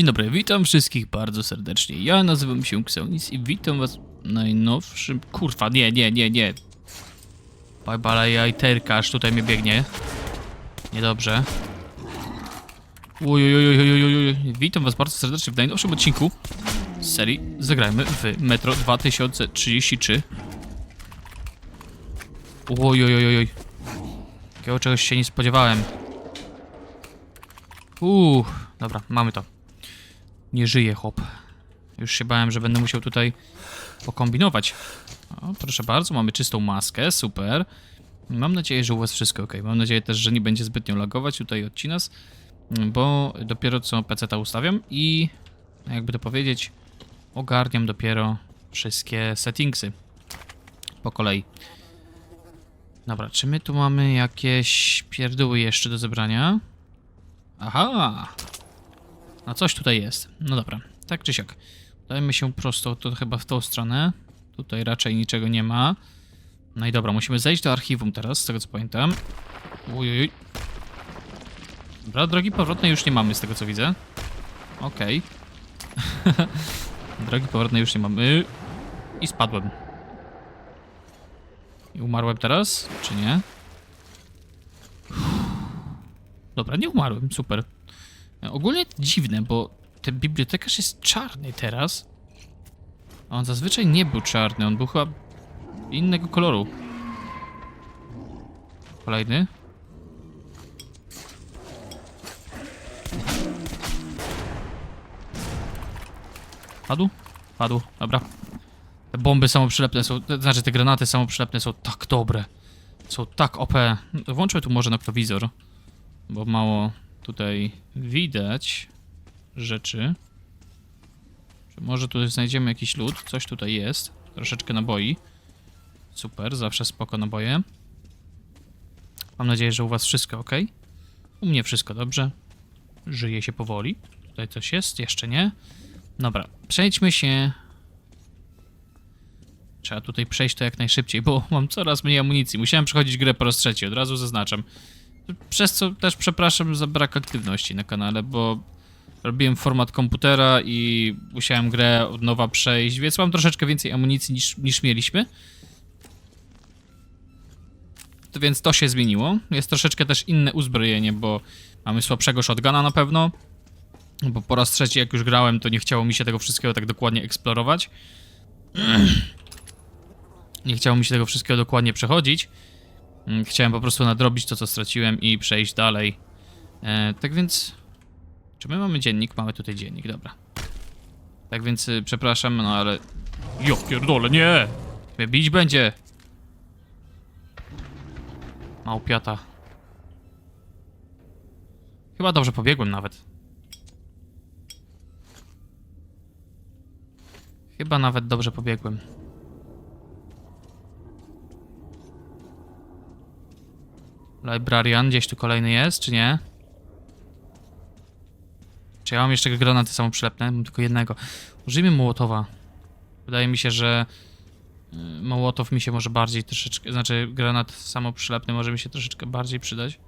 Dzień dobry, witam wszystkich bardzo serdecznie. Ja nazywam się Xeonis i witam was w najnowszym... Kurwa, nie, nie, nie, nie. Bajbala jajterka, aż tutaj mnie biegnie. Niedobrze. Ujujujujujujujuj. Witam was bardzo serdecznie w najnowszym odcinku z serii Zagrajmy w Metro 2033. Ojojojoj. Takiego czegoś się nie spodziewałem. Uuu, dobra, mamy to. Nie żyje chłop. Już się bałem, że będę musiał tutaj pokombinować. O, proszę bardzo, mamy czystą maskę, super. Mam nadzieję, że u was wszystko ok. Mam nadzieję też, że nie będzie zbytnio lagować tutaj odcinas, bo dopiero co PC-ta ustawiam i jakby to powiedzieć, ogarniam dopiero wszystkie settingsy po kolei. Dobra, czy my tu mamy jakieś pierdóły jeszcze do zebrania? Aha! No coś tutaj jest. No dobra, tak czy siak. Dajmy się prosto, to chyba w tą stronę. Tutaj raczej niczego nie ma. No i dobra, musimy zejść do archiwum teraz, z tego co pamiętam. Ujujuj. Dobra, drogi powrotnej już nie mamy, z tego co widzę. Okej. drogi powrotnej już nie mamy. I spadłem. I umarłem teraz, czy nie? Dobra, nie umarłem, super. Ogólnie dziwne, bo ten bibliotekarz jest czarny teraz. A on zazwyczaj nie był czarny, on był chyba innego koloru. Kolejny. Padł? Padł, dobra. Te bomby samoprzylepne są, znaczy te granaty samoprzylepne są tak dobre. Są tak OP. Włączmy tu może noktowizor, bo mało tutaj widać rzeczy. Czy może tu znajdziemy jakiś lód? Coś tutaj jest. Troszeczkę naboi. Super, zawsze spoko naboje. Mam nadzieję, że u was wszystko ok. U mnie wszystko dobrze. Żyje się powoli. Tutaj coś jest? Jeszcze nie. Dobra, przejdźmy się... Trzeba tutaj przejść to jak najszybciej, bo mam coraz mniej amunicji. Musiałem przechodzić grę po raz trzeci, od razu zaznaczam. Przez co też przepraszam za brak aktywności na kanale, bo robiłem format komputera i musiałem grę od nowa przejść, więc mam troszeczkę więcej amunicji niż, niż mieliśmy. To więc to się zmieniło. Jest troszeczkę też inne uzbrojenie, bo mamy słabszego shotguna na pewno. Bo po raz trzeci jak już grałem, to nie chciało mi się tego wszystkiego tak dokładnie eksplorować. Nie chciało mi się tego wszystkiego dokładnie przechodzić. Mm, Chciałem po prostu nadrobić to, co straciłem i przejść dalej. E, tak więc... Czy my mamy dziennik? Mamy tutaj dziennik, dobra. Tak więc y, przepraszam, no ale... Jo, pierdolę, nie! Mnie bić będzie! Małpiata. Chyba dobrze pobiegłem nawet. Chyba nawet dobrze pobiegłem. Librarian gdzieś tu kolejny jest, czy nie? Czy ja mam jeszcze granaty samoprzylepne? Mam tylko jednego. Użyjmy Mołotowa. Wydaje mi się, że y, Mołotow mi się może bardziej troszeczkę, znaczy granat samoprzylepny może mi się troszeczkę bardziej przydać.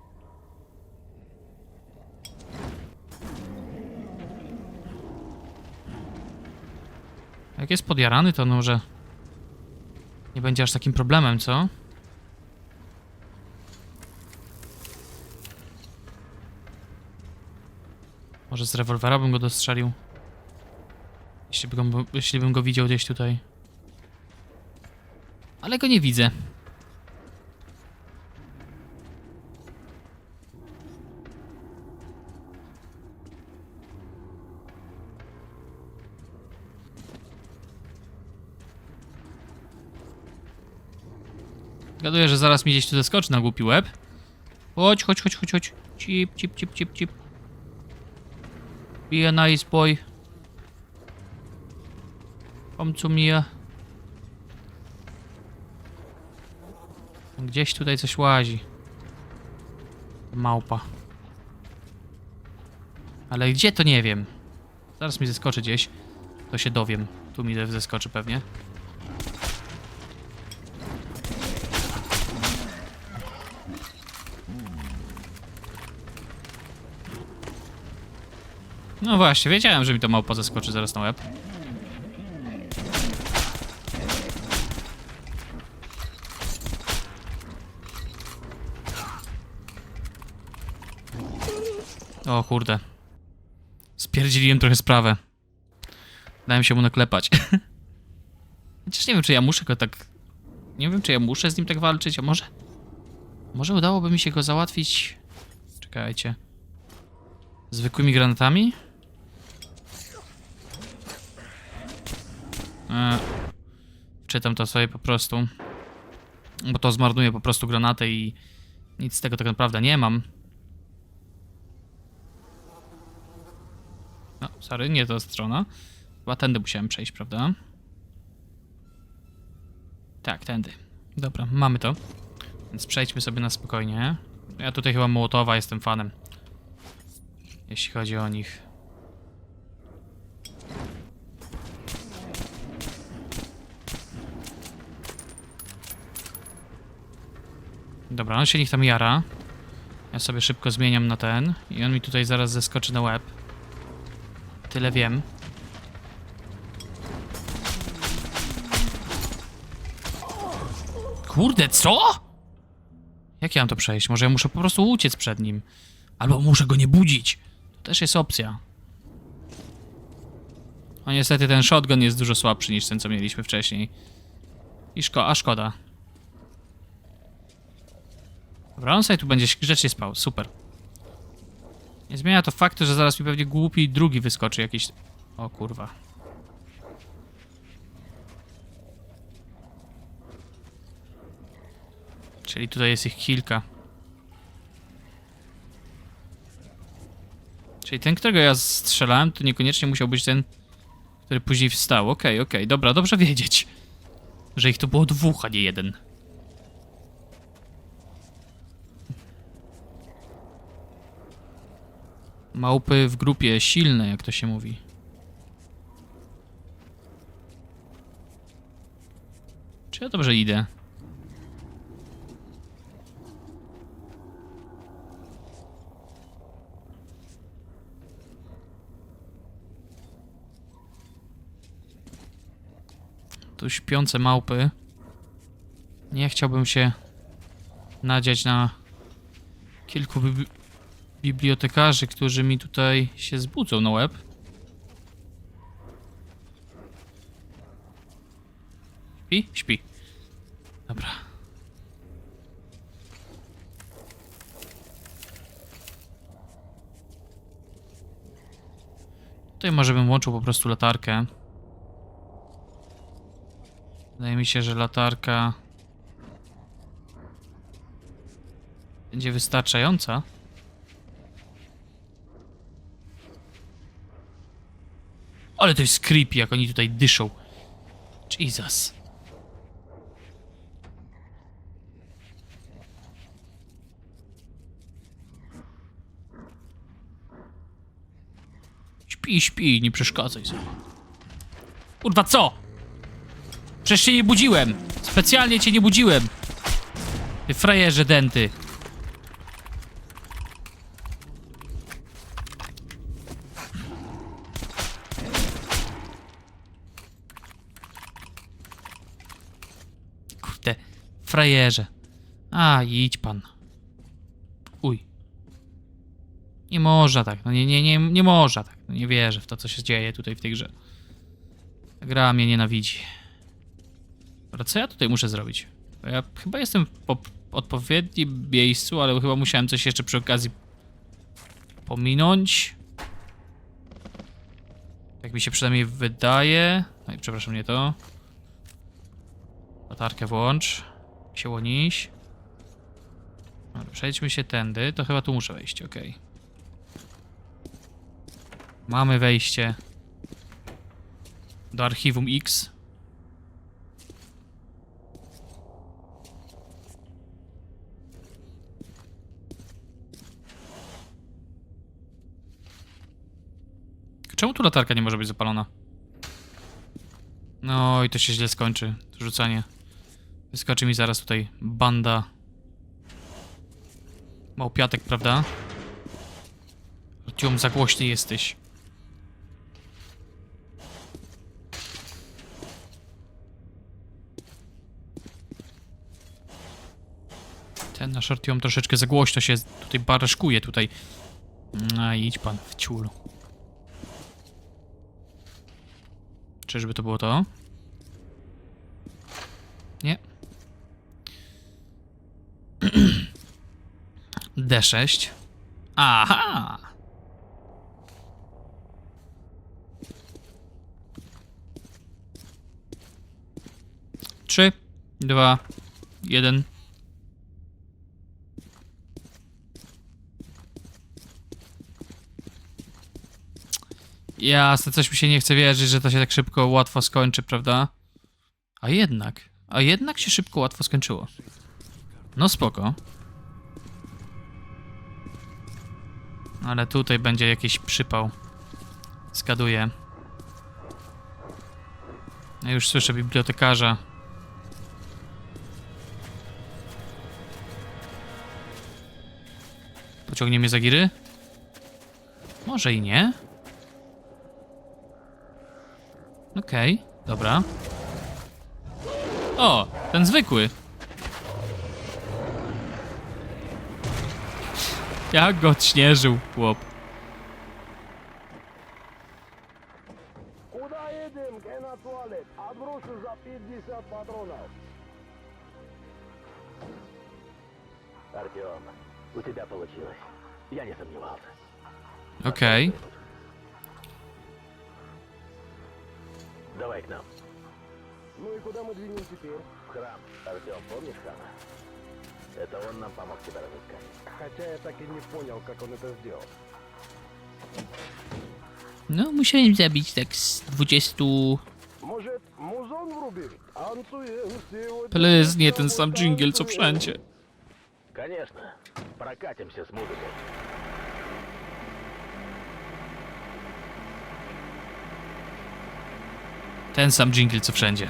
Jak jest podjarany, to może nie będzie aż takim problemem, co? Może z rewolwera bym go dostrzelił. Jeśli, by go, jeśli bym go widział gdzieś tutaj. Ale go nie widzę. Gaduję, że zaraz mi gdzieś tu zeskoczy na głupi łeb. Chodź, chodź, chodź, chodź, chodź. Cip, cip, cip, cip, cip. Be a nice boy. Come to me. Gdzieś tutaj coś łazi. Małpa. Ale gdzie to nie wiem. Zaraz mi zeskoczy gdzieś. To się dowiem. Tu mi zeskoczy pewnie. No właśnie, wiedziałem, że mi to małpa zeskoczy zaraz na łeb. O kurde. Spierdzieliłem trochę sprawę. Dałem się mu naklepać. Chociaż nie wiem, czy ja muszę go tak... Nie wiem, czy ja muszę z nim tak walczyć, a może... Może udałoby mi się go załatwić... Czekajcie. Zwykłymi granatami? E, czytam to sobie po prostu. Bo to zmarnuje po prostu granaty i nic z tego tak naprawdę nie mam. No, sorry, nie ta strona. Chyba tędy musiałem przejść, prawda? Tak, tędy. Dobra, mamy to. Więc przejdźmy sobie na spokojnie. Ja tutaj chyba Mołotowa jestem fanem. Jeśli chodzi o nich. Dobra, on się niech tam jara. Ja sobie szybko zmieniam na ten. I on mi tutaj zaraz zeskoczy na łeb. Tyle wiem. Kurde, co? Jak ja mam to przejść? Może ja muszę po prostu uciec przed nim. Albo muszę go nie budzić. To też jest opcja. O niestety ten shotgun jest dużo słabszy niż ten, co mieliśmy wcześniej. I szko a szkoda. Dobra, on tu będzie grzecznie spał. Super. Nie zmienia to faktu, że zaraz mi pewnie głupi drugi wyskoczy jakiś... O kurwa. Czyli tutaj jest ich kilka. Czyli ten, którego ja strzelałem, to niekoniecznie musiał być ten, który później wstał. Okej, okej, dobra, dobrze wiedzieć. Że ich tu było dwóch, a nie jeden. Małpy w grupie silne, jak to się mówi. Czy ja dobrze idę? Tu śpiące małpy. Nie chciałbym się nadziać na kilku bibliotekarzy, którzy mi tutaj się zbudzą na łeb. Śpi? Śpi. Dobra. Tutaj może bym włączył po prostu latarkę. Wydaje mi się, że latarka będzie wystarczająca. Ale to jest creepy, jak oni tutaj dyszą. Jesus. Śpi, śpi, nie przeszkadzaj sobie. Kurwa, co? Przecież cię nie budziłem. Specjalnie cię nie budziłem. Ty frajerze denty. Kurde, frajerze. A, idź pan. Uj. Nie można tak, no nie, nie, nie, nie można tak. No nie wierzę w to, co się dzieje tutaj w tej grze. Ta gra mnie nienawidzi. Dobra, co ja tutaj muszę zrobić? Ja chyba jestem po- odpowiednim miejscu, ale chyba musiałem coś jeszcze przy okazji pominąć. Tak mi się przynajmniej wydaje. No i przepraszam, nie to. Latarkę włącz. Się łoniś. Dobra, przejdźmy się tędy. To chyba tu muszę wejść, ok. Mamy wejście do archiwum X. Czemu tu latarka nie może być zapalona? No i to się źle skończy. Rzucanie. Wyskoczy mi zaraz tutaj banda małpiatek, prawda? Artium, za głośny jesteś. Ten nasz Artium troszeczkę za głośno się tutaj baraszkuje tutaj. A idź pan w ciulu. Czyżby to było to? Nie. D6. Aha! Trzy, dwa, jeden. Jasne, coś mi się nie chce wierzyć, że to się tak szybko, łatwo skończy, prawda? A jednak, a jednak się szybko, łatwo skończyło. No spoko. Ale tutaj będzie jakiś przypał. Zgaduję. Ja już słyszę bibliotekarza. Pociągnie mnie za giry? Może i nie. Okej, dobra. O, ten zwykły. Jak go odśnieżył, chłop. Куда едем, Кена туалет? Отброшу за 50 патронов. Артем, у тебя получилось. Я не сомневался. Okej. Давай к нам. Ну и куда мы двинем теперь? В храм. Артем, помнишь храма? Это он нам помог тебя разыскать. Хотя я так и не понял, как он это сделал. No, musiałem zabić tak z 20... Может, музон врубим? Анцуем сегодня. Please, nie ten sam dżingiel co wszędzie. Конечно. Прокатимся с музыкой. Ten sam dżingiel co wszędzie.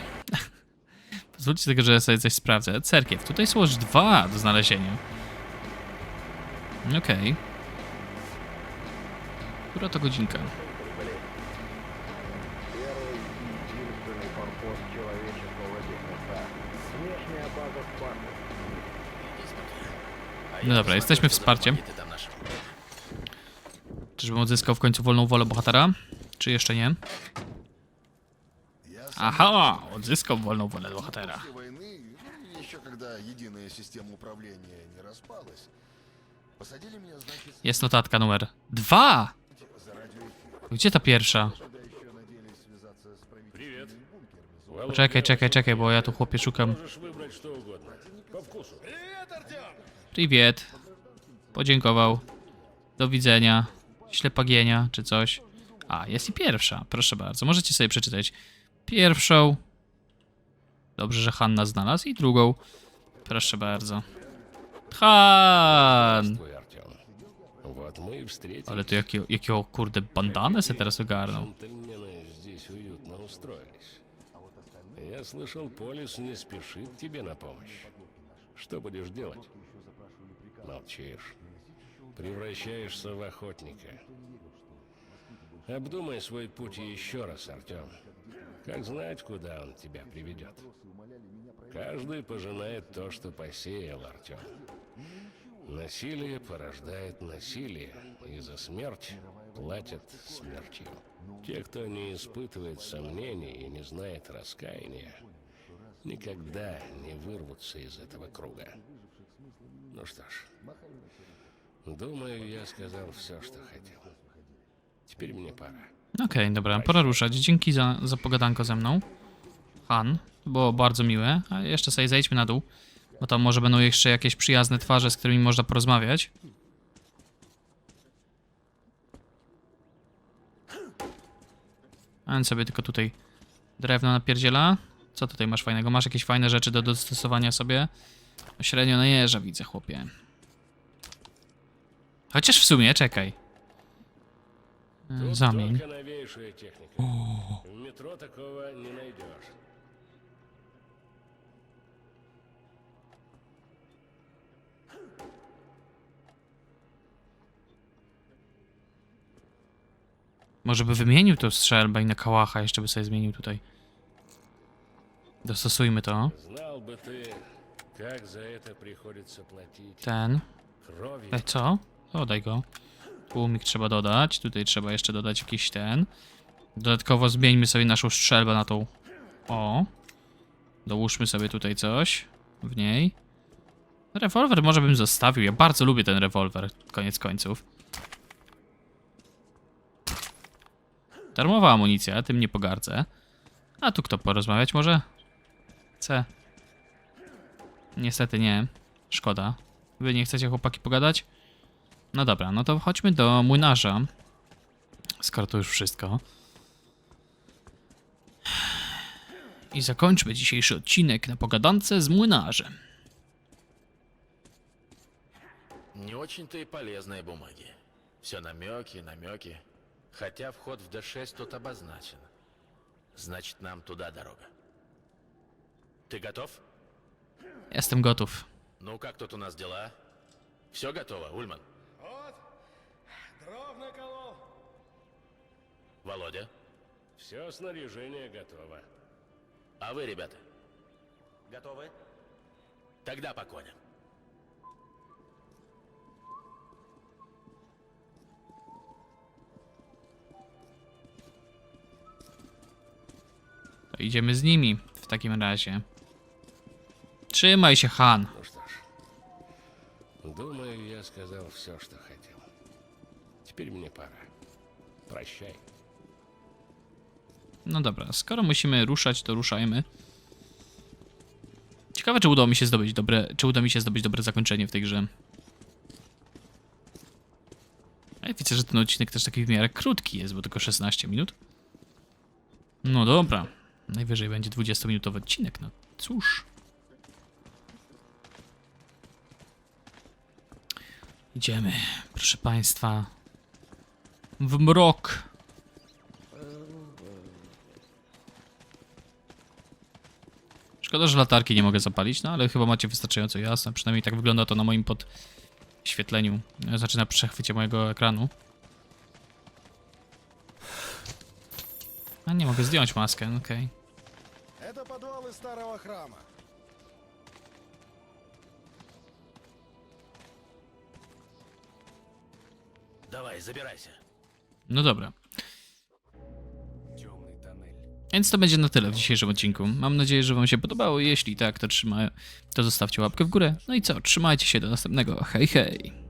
Pozwólcie tylko, że ja sobie coś sprawdzę. Cerkiew. Tutaj są aż dwa do znalezienia. Okej. Okay. Która to godzinka? No dobra, jesteśmy wsparciem. Czyżbym odzyskał w końcu wolną wolę bohatera? Czy jeszcze nie? Aha, odzyskał wolną wolę bohatera. Jest notatka numer dwa. Gdzie ta pierwsza? Czekaj, czekaj, czekaj, bo ja tu chłopie szukam. Priwiet. Podziękował. Do widzenia. Ślepagienia czy coś. A, jest i pierwsza. Proszę bardzo. Możecie sobie przeczytać. Pierwszą. Dobrze, że Hanna znalazł. I drugą. Proszę bardzo. Jakiego, jakiego kurde bandanę se teraz ogarnął. Джентльмены здесь уютно устроились. Я слышал, Полис не спешит тебе на помощь. Что будешь делать? Молчишь. Превращаешься в охотника. Обдумай свой путь еще раз, Артем. Как знать, куда он тебя приведет. Каждый пожинает то, что посеял, Артем. Насилие порождает насилие, и за смерть платят смертью. Те, кто не испытывает сомнений и не знает раскаяния, никогда не вырвутся из этого круга. Ну что ж, думаю, я сказал все, что хотел. Теперь мне пора. Okej, dobra, pora ruszać. Dzięki za, za pogadanko ze mną. Han, było bardzo miłe. A jeszcze sobie zejdźmy na dół, Bo tam może będą jeszcze jakieś przyjazne twarze, z którymi można porozmawiać. On sobie tylko tutaj drewno napierdziela. Co tutaj masz fajnego? Masz jakieś fajne rzeczy do dostosowania sobie? Średnio na jeża widzę, chłopie. Chociaż w sumie, czekaj. E, zamień. Metro takiego nie znajdziesz. Może by wymienił to strzelbę i na kałacha jeszcze by sobie zmienił tutaj. Dostosujmy to. Ten. Daj co? Dodaj go. Tłumik trzeba dodać. Tutaj trzeba jeszcze dodać jakiś ten. Dodatkowo zmieńmy sobie naszą strzelbę na tą. O. Dołóżmy sobie tutaj coś. W niej. Rewolwer może bym zostawił. Ja bardzo lubię ten rewolwer. Koniec końców. Darmowa amunicja, tym nie pogardzę. A tu kto porozmawiać może? Chce. Niestety nie. Szkoda. Wy nie chcecie chłopaki pogadać? No dobra, no to chodźmy do młynarza. Skoro to już wszystko. I zakończmy dzisiejszy odcinek na pogadance z młynarzem. Не очень-то и полезные бумаги. Все намеки, намеки. Хотя вход в Д6 тут обозначен. Значит, нам туда дорога. Ты готов? Jestem gotów. Ну, как тут у нас дела? Все готово, Ульман? Вот, дров наколол. Володя? Все снаряжение готово. А вы, ребята? Готовы? Тогда по коням. idziemy z nimi w takim razie. Trzymaj się, Han. Ну что ж, думаю, я сказал все, что хотел. Теперь мне пора. Прощай. No dobra, skoro musimy ruszać, to ruszajmy. Ciekawe, czy udało mi się zdobyć dobre, czy uda mi się zdobyć dobre zakończenie w tej grze. Ale widzę, że ten odcinek też taki w miarę krótki jest, bo tylko 16 minut. No dobra. Najwyżej będzie 20-minutowy odcinek, no cóż. Idziemy, proszę Państwa, w mrok. Szkoda, że latarki nie mogę zapalić, no ale chyba macie wystarczająco jasne. Przynajmniej tak wygląda to na moim podświetleniu, Zaczyna przechwycie mojego ekranu. A nie mogę zdjąć maskę, no okej. Okay подвалы старого храма. Давай, забирайся. No dobra. Темный тоннель. Więc to będzie na tyle w dzisiejszym odcinku. Mam nadzieję, że wam się podobało. Jeśli tak, to trzymaj, to zostawcie łapkę w górę. No i co? Trzymajcie się do następnego. Hej, hej.